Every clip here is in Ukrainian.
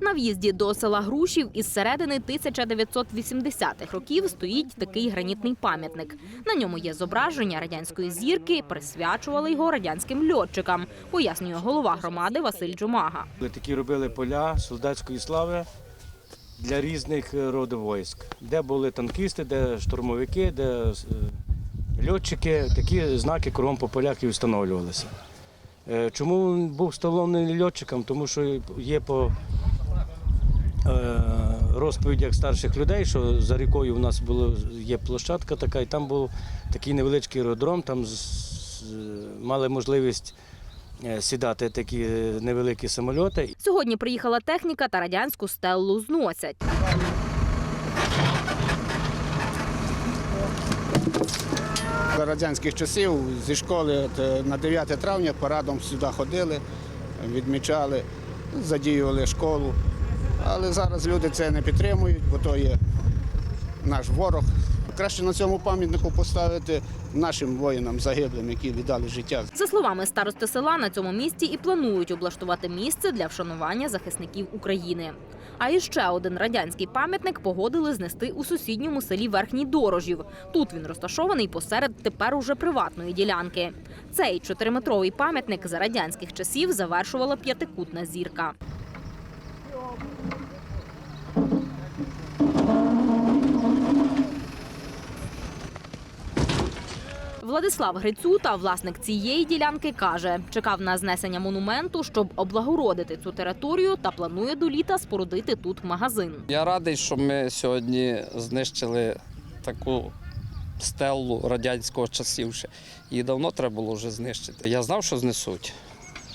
На в'їзді до села Грушів із середини 1980-х років стоїть такий гранітний пам'ятник. На ньому є зображення радянської зірки, присвячували його радянським льотчикам, пояснює голова громади Василь Джумага. Такі робили поля солдатської слави для різних е, родів військ, де були танкісти, де штурмовики, де е, льотчики. Такі знаки кругом по полях і встановлювалися. Е, Чому він був встановлений льотчиком? Тому що є по розповідях старших людей, що за рікою в нас було, є площадка така, і там був такий невеличкий аеродром, там з- з- мали можливість е, сідати такі е, невеликі самольоти. Сьогодні приїхала техніка та радянську стеллу зносять. За радянських часів зі школи от, е, на 9 травня парадом сюди ходили, відмічали, задіювали школу. Але зараз люди це не підтримують, бо то є наш ворог. Краще на цьому пам'ятнику поставити нашим воїнам загиблим, які віддали життя. За словами старости села, на цьому місці і планують облаштувати місце для вшанування захисників України. А іще один радянський пам'ятник погодили знести у сусідньому селі Верхній Дорожів. Тут він розташований посеред тепер уже приватної ділянки. Цей чотириметровий пам'ятник за радянських часів завершувала п'ятикутна зірка. Владислав Грицюта, власник цієї ділянки, каже, чекав на знесення монументу, щоб облагородити цю територію та планує до літа спорудити тут магазин. Я радий, що ми сьогодні знищили таку стелу радянського часів. ще. Її давно треба було вже знищити. Я знав, що знесуть.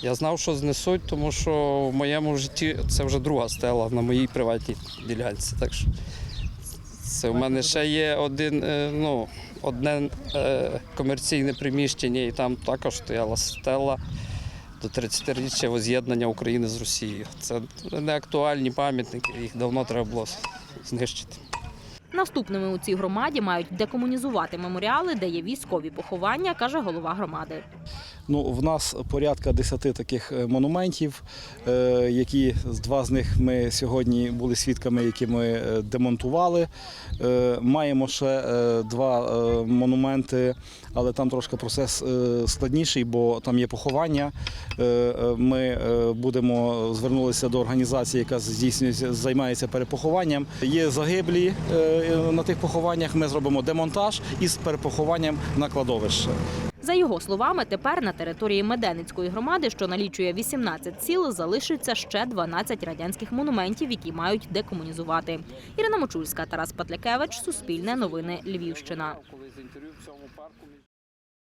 Я знав, що знесуть, тому що в моєму житті це вже друга стела на моїй приватній ділянці. Так що це в мене ще є один, е, ну, одне е, комерційне приміщення, і там також стояла стела до 30-річчя воз'єднання України з Росією. Це не актуальні пам'ятники, їх давно треба було знищити. Наступними у цій громаді мають декомунізувати меморіали, де є військові поховання, каже голова громади. Ну, в нас порядка 10 таких е, монументів, е, які два з них ми сьогодні були свідками, які ми е, демонтували. Маємо ще два монументи, але там трошки процес складніший, бо там є поховання. Ми будемо звернулися до організації, яка здійснює займається перепохованням. Є загиблі на тих похованнях. Ми зробимо демонтаж із перепохованням на кладовище. За його словами, тепер на території Меденицької громади, що налічує 18 сіл, залишиться ще 12 радянських монументів, які мають декомунізувати. Ірина Мочульська, Тарас Патлякевич, Суспільне новини, Львівщина.